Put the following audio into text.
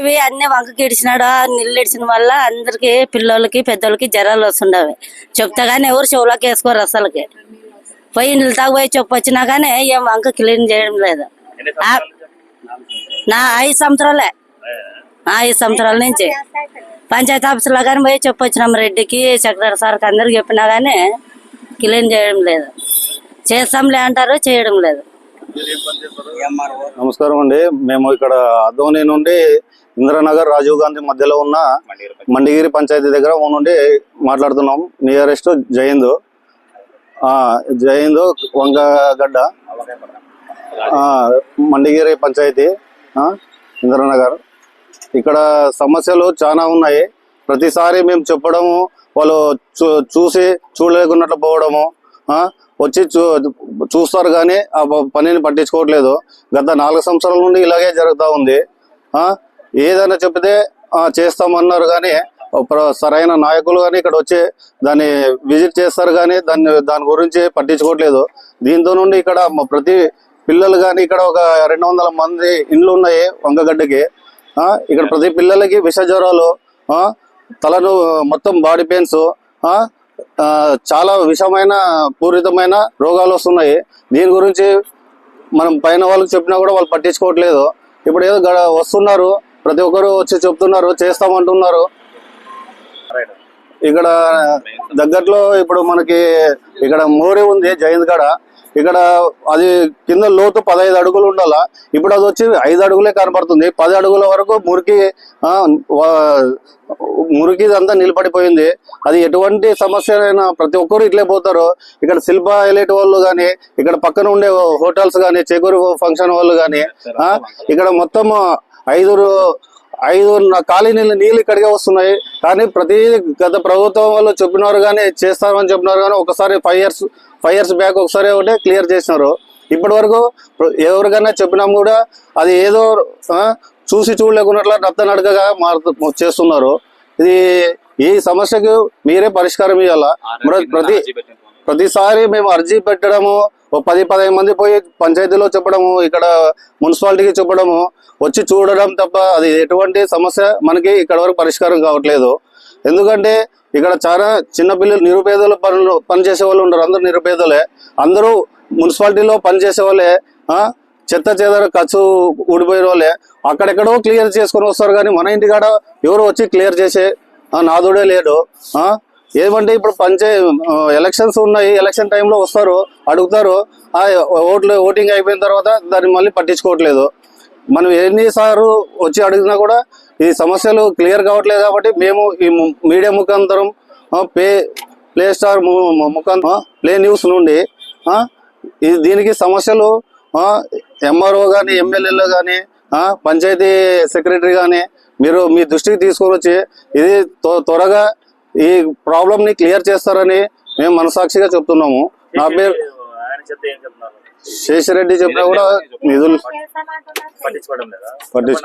ఇవి అన్ని వంకకి ఇడిచినాడు నీళ్ళు ఇడిచిన వల్ల అందరికి పిల్లలకి పెద్దోళ్ళకి జ్వరాలు వస్తుండవి. చెప్తా కానీ ఎవరు చెవులోకి వేసుకోరు అసలుకి పోయి నీళ్ళు తాగిపోయి చెప్పు వచ్చినా కానీ ఏం వంక క్లీన్ చేయడం లేదు. ఆ, నా ఐదు సంవత్సరాలే. ఆ, ఐదు సంవత్సరాల నుంచి. పంచాయతీ ఆఫీసులో కానీ పోయి చెప్పు వచ్చినాం రెడ్డికి సెక్రటరీ సార్కి అందరికి చెప్పినా కానీ క్లీన్ చేయడం లేదు. చేస్తాంలే అంటారు చేయడం లేదు. నమస్కారం అండి. మేము ఇక్కడ అదోని నుండి ఇంద్రనగర్ రాజీవ్ గాంధీ మధ్యలో ఉన్న మండిగిరి పంచాయతీ దగ్గర నుండి మాట్లాడుతున్నాం. నియరెస్ట్ జయంద్. ఆ, జయంద్ వంగగడ్డ. ఆ, మండిగిరి పంచాయతీ ఆ, ఇంద్రనగర్. ఇక్కడ సమస్యలు చాలా ఉన్నాయి. ప్రతిసారి మేము చెప్పడము వాళ్ళు చూ చూసి చూడలేకున్నట్లు పోవడము వచ్చి చూ చూస్తారు కానీ ఆ పనిని పట్టించుకోవట్లేదు. గత నాలుగు సంవత్సరాల నుండి ఇలాగే జరుగుతూ ఉంది. ఆ, ఏదైనా చెప్తే చేస్తామన్నారు కానీ సరైన నాయకులు కానీ ఇక్కడ వచ్చి దాన్ని విజిట్ చేస్తారు కానీ దాన్ని దాని గురించి పట్టించుకోవట్లేదు. దీంతో నుండి ఇక్కడ ప్రతి పిల్లలు కానీ ఇక్కడ ఒక రెండు వందల మంది ఇండ్లు ఉన్నాయి వంగగడ్డకి. ఇక్కడ ప్రతి పిల్లలకి విష జ్వరాలు తలను మొత్తం బాడీ పెయిన్స్ చాలా విషమైన పూరితమైన రోగాలు వస్తున్నాయి. దీని గురించి మనం పైన వాళ్ళకి చెప్పినా కూడా వాళ్ళు పట్టించుకోవట్లేదు. ఇప్పుడు ఏదో గడ వస్తున్నారు ప్రతి ఒక్కరు వచ్చి చెప్తున్నారు చేస్తామంటున్నారు. ఇక్కడ దగ్గరలో ఇప్పుడు మనకి ఇక్కడ మోరి ఉంది జయంత్ కాడ. ఇక్కడ అది కింద లోతు పదహైదు అడుగులు ఉండాలా? ఇప్పుడు అది వచ్చి ఐదు అడుగులే కనబడుతుంది పది అడుగుల వరకు మురికి ఆ, మురికి అంతా నిలబడిపోయింది. అది ఎటువంటి సమస్య అయినా ప్రతి ఒక్కరు ఇట్లే పోతారు. ఇక్కడ శిల్ప ఎలిట్ వాళ్ళు కానీ ఇక్కడ పక్కన ఉండే హోటల్స్ కానీ చేకూరు ఫంక్షన్ వాళ్ళు కానీ ఇక్కడ మొత్తం ఐదుగురు ఐదు ఖాళీ నీళ్ళు నీళ్ళు ఇక్కడికే వస్తున్నాయి. కానీ ప్రతి గత ప్రభుత్వం వాళ్ళు చెప్పినారు కానీ చేస్తామని చెప్పినారు కానీ ఒకసారి five years five years back ఒకసారి ఒకటి క్లియర్ చేసినారు. ఇప్పటి వరకు ఎవరికైనా చెప్పినాం కూడా అది ఏదో చూసి చూడలేకున్నట్ల నత్త నడకగా మారు చేస్తున్నారు. ఇది ఈ సమస్యకు మీరే పరిష్కారం ఇవ్వాల ప్రతి ప్రతిసారి మేము అర్జీ పెట్టడము పది పదిహేను మంది పోయి పంచాయతీలో చెప్పడము ఇక్కడ మున్సిపాలిటీకి చెప్పడము వచ్చి చూడడం తప్ప అది ఎటువంటి సమస్య మనకి ఇక్కడ వరకు పరిష్కారం కావట్లేదు. ఎందుకంటే ఇక్కడ చాలా చిన్న పిల్లలు నిరుపేదలు పనులు పనిచేసే వాళ్ళు ఉండరు అందరూ నిరుపేదలే. అందరూ మున్సిపాలిటీలో పనిచేసే వాళ్ళే చెత్త చెదర ఖర్చు ఊడిపోయిన వాళ్ళే. అక్కడెక్కడో క్లియర్ చేసుకొని వస్తారు కానీ మన ఇంటికాడ ఎవరు వచ్చి క్లియర్ చేసే నాదుడే లేడు ఏమంటే ఇప్పుడు పంచే ఎలక్షన్స్ ఉన్నాయి ఎలక్షన్ టైంలో వస్తారు అడుగుతారు ఆ ఓట్లు ఓటింగ్ అయిపోయిన తర్వాత దాన్ని మళ్ళీ పట్టించుకోవట్లేదు. మనం ఎన్నిసార్లు వచ్చి అడిగినా కూడా ఈ సమస్యలు క్లియర్ కావట్లేదు కాబట్టి మేము ఈ మీడియా ముఖాంతరం పే ప్లే స్టార్ ము- ముఖాంతరం ప్లే న్యూస్ నుండి దీనికి సమస్యలు ఎంఆర్ఓ కానీ ఎమ్మెల్యేలు కానీ పంచాయతీ సెక్రటరీ కానీ మీరు మీ దృష్టికి తీసుకొని వచ్చి ఇది త్వరగా ఈ ప్రాబ్లమ్ని క్లియర్ చేస్తారని మేము మనసాక్షిగా చెప్తున్నాము. నా పేరు శేషిరెడ్డి చెప్పినా కూడా నిధులు పట్టించుకో